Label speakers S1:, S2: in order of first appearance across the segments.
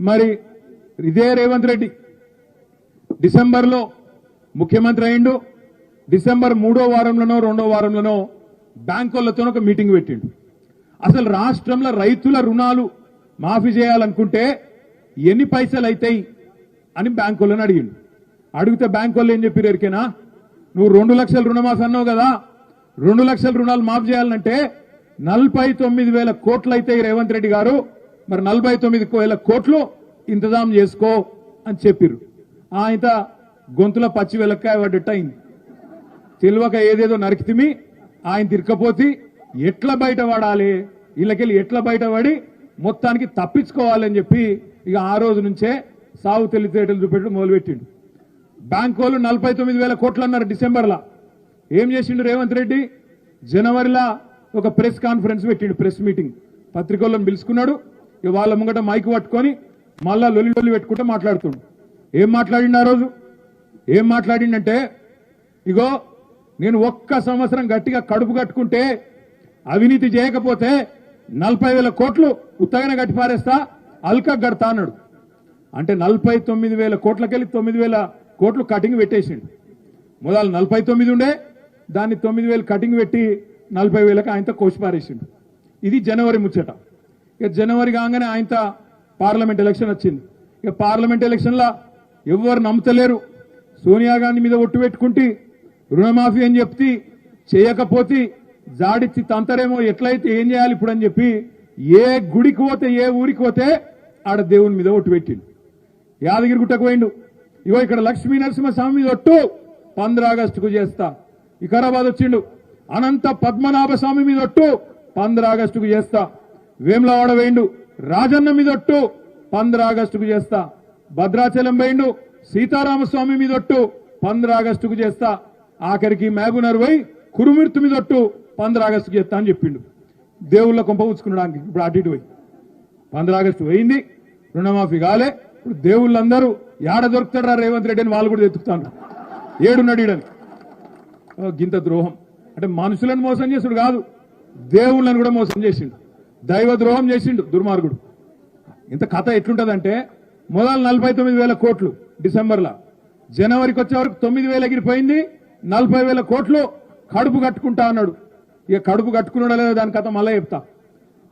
S1: మరి ఇదే రేవంత్ రెడ్డి. డిసెంబర్లో ముఖ్యమంత్రి అయిండు. డిసెంబర్ మూడో వారంలోనో రెండో వారంలోనో బ్యాంకులతో ఒక మీటింగ్ పెట్టిండు. అసలు రాష్ట్రంలో రైతుల రుణాలు మాఫీ చేయాలనుకుంటే ఎన్ని పైసలు అవుతాయి అని బ్యాంకులను అడిగిండు. అడిగితే బ్యాంకు వాళ్ళు ఏం చెప్పారు ఎరికేనా? నువ్వు రెండు లక్షల రుణమాఫీ అన్నావు కదా రెండు లక్షల రుణాలు మాఫీ చేయాలంటే నలభై తొమ్మిది వేల కోట్లు అయితే రేవంత్ రెడ్డి గారు. మరి నలభై తొమ్మిది వేల కోట్లు ఇంతజాం చేసుకో అని చెప్పిర్రు. ఆయన గొంతులో పచ్చి వెలక్కాయ పడ్డట్టు అయింది. తెలియక ఏదేదో నరికితిమి ఆయన తిరకపోతే ఎట్లా బయట పడాలి వీళ్ళకెళ్ళి ఎట్లా బయట పడి మొత్తానికి తప్పించుకోవాలని చెప్పి ఇక ఆ రోజు నుంచే సాగు తెలివితేటలు చూపెట్టడం మొదలుపెట్టిండు. బ్యాంక్ వాళ్ళు నలభై తొమ్మిది వేల కోట్లు అన్నారు డిసెంబర్లో. ఏం చేసిండు రేవంత్ రెడ్డి? జనవరిలో ఒక ప్రెస్ కాన్ఫరెన్స్ పెట్టిండు ప్రెస్ మీటింగ్. పత్రికలను పిలుచుకున్నాడు. వాళ్ళ ముంగట మైక్ పట్టుకొని మళ్ళా లొల్లి లొల్లి పెట్టుకుంటూ మాట్లాడుతుండు. ఏం మాట్లాడిండు ఆ రోజు? ఏం మాట్లాడిండంటే ఇగో నేను ఒక్క సంవత్సరం గట్టిగా కడుపు కట్టుకుంటే అవినీతి చేయకపోతే నలభై వేల కోట్లు ఉత్తగానే గట్టి పారేస్తా అల్కా గడతా అన్నాడు. అంటే నలభై తొమ్మిది వేల కోట్లకెళ్ళి తొమ్మిది వేల కోట్లు కటింగ్ పెట్టేసిండు. మొదలు నలభై తొమ్మిది ఉండే దాన్ని తొమ్మిది వేలు కటింగ్ పెట్టి నలభై వేలకు ఆయనతో కోసి పారేసిండు. ఇది జనవరి ముచ్చట. ఇక జనవరి కాగానే ఆయనతో పార్లమెంట్ ఎలక్షన్ వచ్చింది. ఇక పార్లమెంట్ ఎలక్షన్లో ఎవ్వరు నమ్ముతలేరు. సోనియా గాంధీ మీద ఒట్టు పెట్టుకుంటే రుణమాఫీ అని చెప్తే చేయకపోతే జాడిచ్చి తంతరేమో ఎట్లయితే ఏం చేయాలి ఇప్పుడు అని చెప్పి ఏ గుడికి పోతే ఏ ఊరికి పోతే ఆడ దేవుని మీద ఒట్టు పెట్టిండు. యాదగిరి గుట్టకు పోయిండు. ఇగో ఇక్కడ లక్ష్మీ నరసింహస్వామి మీద ఒట్టు పంద్ర ఆగస్టుకు చేస్తా. వికారాబాద్ వచ్చిండు. అనంత పద్మనాభ స్వామి మీద ఒట్టు పంద్ర ఆగస్టుకు చేస్తా. వేములవాడ వేయిండు. రాజన్న మీదొట్టు. పంద్రా పంద్ర ఆగస్టుకు చేస్తా. భద్రాచలం పోయిండు సీతారామస్వామి మీదొట్టు. పంద్రా పంద్ర ఆగస్టుకు చేస్తా. ఆఖరికి మేగునర్ పోయి కురుమిర్తు మీదొట్టు. పంద్రా పంద్ర ఆగస్టుకు చేస్తా అని చెప్పిండు. దేవుళ్ళ కొంప ఉంచుకున్నాడానికి ఇప్పుడు అటు ఇటు పోయి. పంద్ర ఆగస్టు పోయింది. రుణమాఫీ కాలే. ఇప్పుడు దేవుళ్ళందరూ ఏడ దొరుకుతాడు రేవంత్ రెడ్డి అని వాళ్ళు కూడా ఎత్తుకుతాను ఏడున్నాడు ఈడని. ఓ, గింత ద్రోహం. అంటే మనుషులను మోసం చేసుడు కాదు. దేవుళ్ళని కూడా మోసం చేసిండు. దైవ ద్రోహం చేసిండు దుర్మార్గుడు. ఇంత కథ ఎట్లుంటదంటే మొదలు నలభై తొమ్మిది వేల కోట్లు డిసెంబర్లో. జనవరికి వచ్చే వరకు తొమ్మిది వేలు ఎగిరిపోయింది నలభై వేల కోట్లు కడుపు కట్టుకుంటా అన్నాడు. ఇక కడుపు కట్టుకున్నాడో లేదా దాని కథ మళ్ళీ చెప్తా.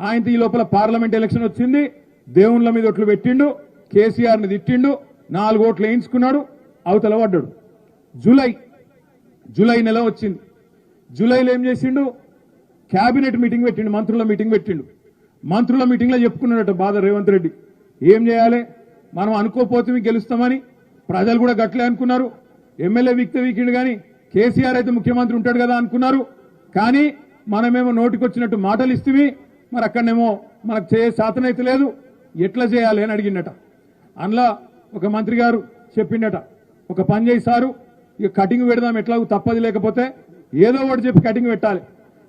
S1: ఆయనతో ఈ లోపల పార్లమెంట్ ఎలక్షన్ వచ్చింది దేవుళ్ళ మీద ఒట్లు పెట్టిండు కేసీఆర్ని తిట్టిండు నాలుగు ఓట్లు వేయించుకున్నాడు అవతల పడ్డాడు. జూలై జూలై నెల వచ్చింది. జూలైలో ఏం చేసిండు? క్యాబినెట్ మీటింగ్ పెట్టిండు మంత్రుల మీటింగ్ పెట్టిండు. మంత్రుల మీటింగ్లో చెప్పుకున్నాడట బాధ రేవంత్ రెడ్డి. ఏం చేయాలి? మనం అనుకోపోతే గెలుస్తామని ప్రజలు కూడా గట్లే అనుకున్నారు. ఎమ్మెల్యే విక్త వీకిండు కానీ కేసీఆర్ అయితే ముఖ్యమంత్రి ఉంటాడు కదా అనుకున్నారు. కానీ మనమేమో నోటికొచ్చినట్టు మాటలు ఇస్తేవి మరి అక్కడనేమో మనకు చేయ శాతం అయితే లేదు. ఎట్లా చేయాలి అని అడిగిండట. అందులో ఒక మంత్రి గారు చెప్పిండట. ఒక పని చేయి సారు ఇక కటింగ్ పెడదాం ఎట్లాగూ తప్పది లేకపోతే ఏదో ఒకటి చెప్పి కటింగ్ పెట్టాలి.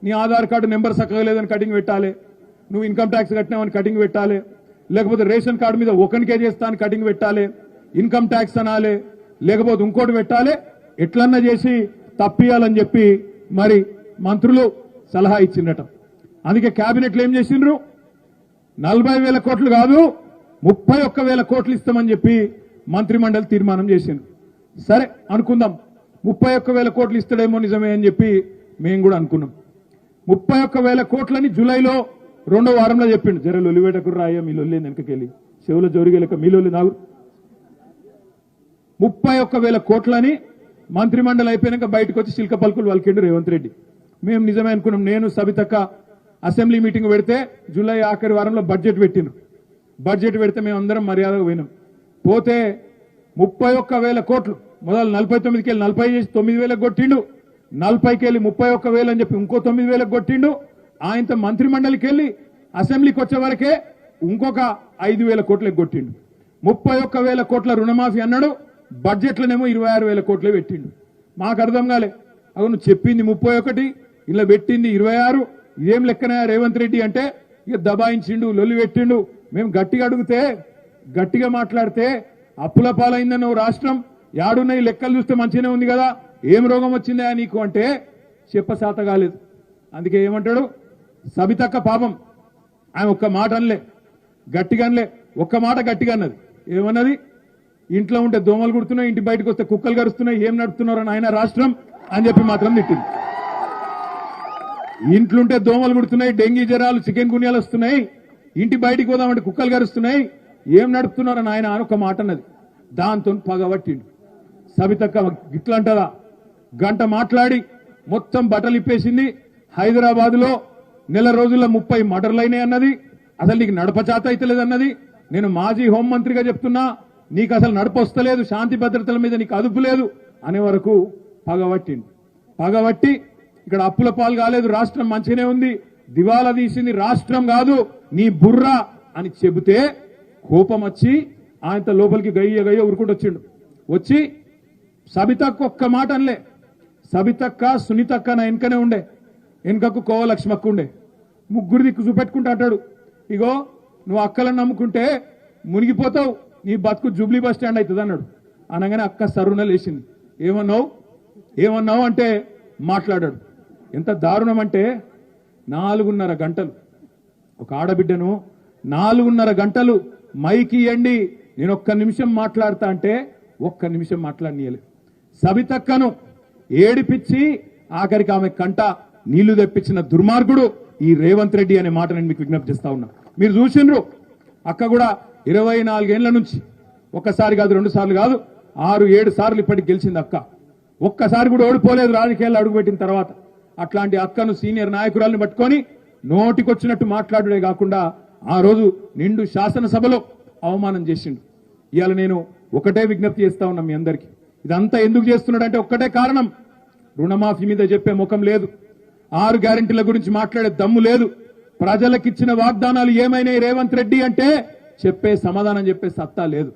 S1: నీ ఆధార్ కార్డు నెంబర్ చక్కగా లేదని కటింగ్ పెట్టాలి. నువ్వు ఇన్కమ్ ట్యాక్స్ కట్టినావని కటింగ్ పెట్టాలి. లేకపోతే రేషన్ కార్డు మీద ఒకరికే చేస్తా అని కటింగ్ పెట్టాలి. ఇన్కమ్ ట్యాక్స్ అనాలి. లేకపోతే ఇంకోటి పెట్టాలి. ఎట్లన్నా చేసి తప్పియాలని చెప్పి మరి మంత్రులు సలహా ఇచ్చిండట. అందుకే కేబినెట్లు ఏం చేసిండ్రు? నలభై వేల కోట్లు కాదు ముప్పై ఒక్క వేల కోట్లు ఇస్తామని చెప్పి మంత్రిమండలి తీర్మానం చేసింది సరే అనుకుందాం. ముప్పై ఒక్క వేల కోట్లు ఇస్తాడేమో నిజమే అని చెప్పి మేము కూడా అనుకున్నాం. ముప్పై ఒక్క వేల కోట్లని జూలైలో రెండో వారంలో చెప్పిండు జర లొలివేటకు రాయ మీ లొల్లి వెనకకెళ్ళి? చెవుల జోరిగెలక మీ లొల్లి నాగు. ముప్పై ఒక్క వేల కోట్లని మంత్రిమండలి అయిపోయినాక బయటకు వచ్చి శిల్క పలుకులు వలికిండు రేవంత్ రెడ్డి. మేము నిజమే అనుకున్నాం నేను సబితక్క అసెంబ్లీ మీటింగ్ పెడితే జూలై ఆఖరి వారంలో బడ్జెట్ పెట్టిండ్రు బడ్జెట్ పెడితే మేము అందరం మర్యాదగా పోయినాం. పోతే ముప్పై ఒక్క వేల కోట్లు మొదలు నలభై తొమ్మిదికి వెళ్ళి నలభై చేసి తొమ్మిది వేలకు కొట్టిండు. నలభైకి వెళ్ళి ముప్పై ఒక్క వేలు అని చెప్పి ఇంకో తొమ్మిది వేలకు కొట్టిండు. ఆయనతో మంత్రిమండలికి వెళ్ళి అసెంబ్లీకి వచ్చే వరకే ఇంకొక ఐదు వేల కోట్లకు కొట్టిండు ముప్పై ఒక్క వేల కోట్ల రుణమాఫీ అన్నాడు. బడ్జెట్లోనేమో ఇరవై ఆరు వేల కోట్లే పెట్టిండు. మాకు అర్థం కాలే. అవును చెప్పింది ముప్పై ఒకటి ఇలా పెట్టింది ఇరవై ఆరు. ఇదేం లెక్కన రేవంత్ రెడ్డి అంటే ఇక దబాయించిండు లొల్లి పెట్టిండు. మేము గట్టిగా అడిగితే గట్టిగా మాట్లాడితే అప్పుల పాలైందన్న రాష్ట్రం. యాడున్నాయి లెక్కలు చూస్తే మంచిగానే ఉంది కదా. ఏం రోగం వచ్చిందా నీకు అంటే చెప్పసాత కాలేదు. అందుకే ఏమంటాడు? సబితక్క పాపం. ఆయన ఒక్క మాట అనలే. గట్టిగా అనలే ఒక్క మాట గట్టిగా అన్నది ఏమన్నది? ఇంట్లో ఉంటే దోమలు కుడుతున్నాయి ఇంటి బయటకు వస్తే కుక్కలు గరుస్తున్నాయి ఏం నడుపుతున్నారు ఆయన రాష్ట్రం అని చెప్పి మాత్రం తిట్టింది. ఇంట్లుంటే దోమలు కుడుతున్నాయి డెంగీ జ్వరాలు చికెన్ గున్యాలు వస్తున్నాయి ఇంటి బయటికి పోదామంటే కుక్కలు గరుస్తున్నాయి ఏం నడుపుతున్నారని ఆయన అని ఒక మాట అన్నది. దాంతో పగబట్టిండు సబితక్క గిట్లా అంటదా గంట మాట్లాడి మొత్తం బట్టలు ఇప్పేసింది హైదరాబాద్లో నెల రోజుల్లో ముప్పై మర్డర్లైనాయి అన్నది. అసలు నీకు నడపచాత అయితే లేదన్నది. నేను మాజీ హోంమంత్రిగా చెప్తున్నా నీకు అసలు నడప వస్తలేదు శాంతి భద్రతల మీద నీకు అదుపు లేదు అనే వరకు పగబట్టింది పగబట్టి ఇక్కడ అప్పుల పాలు కాలేదు రాష్ట్రం మంచిగానే ఉంది. దివాలా తీసింది రాష్ట్రం కాదు నీ బుర్ర అని చెబితే కోపం వచ్చి ఆయనతో లోపలికి గయ్య గయ్య ఉరుకుంటూ వచ్చిండు. వచ్చి సబితక్క ఒక్క మాట అనలే. సబితక్క సునీతక్క నా వెనకనే ఉండే. వెనుకకు కోవలక్ష్మి ఉండే ముగ్గురు దిక్కు చూపెట్టుకుంటా అంటాడు. ఇగో నువ్వు అక్కలను నమ్ముకుంటే మునిగిపోతావు. నీ బతుకు జూబ్లీ బస్ స్టాండ్ అవుతుంది అన్నాడు అనగానే అక్క సరుణ లేచింది. ఏమన్నావు? ఏమన్నావు అంటే మాట్లాడాడు. ఎంత దారుణం అంటే నాలుగున్నర గంటలు. ఒక ఆడబిడ్డను నాలుగున్నర గంటలు మైకి ఇయ్యండి నేను ఒక్క నిమిషం మాట్లాడతా అంటే ఒక్క నిమిషం మాట్లాడనీయలే. సబితక్కను ఏడిపించి ఆఖరికి ఆమె కంట నీళ్ళు తెప్పించిన దుర్మార్గుడు ఈ రేవంత్ రెడ్డి అనే మాట నేను మీకు విజ్ఞప్తి చేస్తా ఉన్నా. మీరు చూసిండ్రు అక్క కూడా ఇరవై నాలుగేళ్ళ నుంచి ఒక్కసారి కాదు రెండు సార్లు కాదు ఆరు ఏడు సార్లు ఇప్పటికి గెలిచింది అక్క. ఒక్కసారి కూడా ఓడిపోలేదు రాజకీయాల్లో అడుగుపెట్టిన తర్వాత. అట్లాంటి అక్కను సీనియర్ నాయకురాలను పట్టుకొని నోటికొచ్చినట్టు మాట్లాడుడే కాకుండా ఆ రోజు నిండు శాసనసభలో అవమానం చేసిండు. ఇవాళ నేను ఒకటే విజ్ఞప్తి చేస్తా ఉన్నా మీ అందరికీ. ఇదంతా ఎందుకు చేస్తున్నాడంటే ఒక్కటే కారణం. రుణమాఫీ మీద చెప్పే ముఖం లేదు. ఆరు గ్యారెంటీల గురించి మాట్లాడే దమ్ము లేదు. ప్రజలకిచ్చిన వాగ్దానాలు ఏమైనాయి రేవంత్ రెడ్డి అంటే చెప్పే సమాధానం చెప్పే సత్తా లేదు.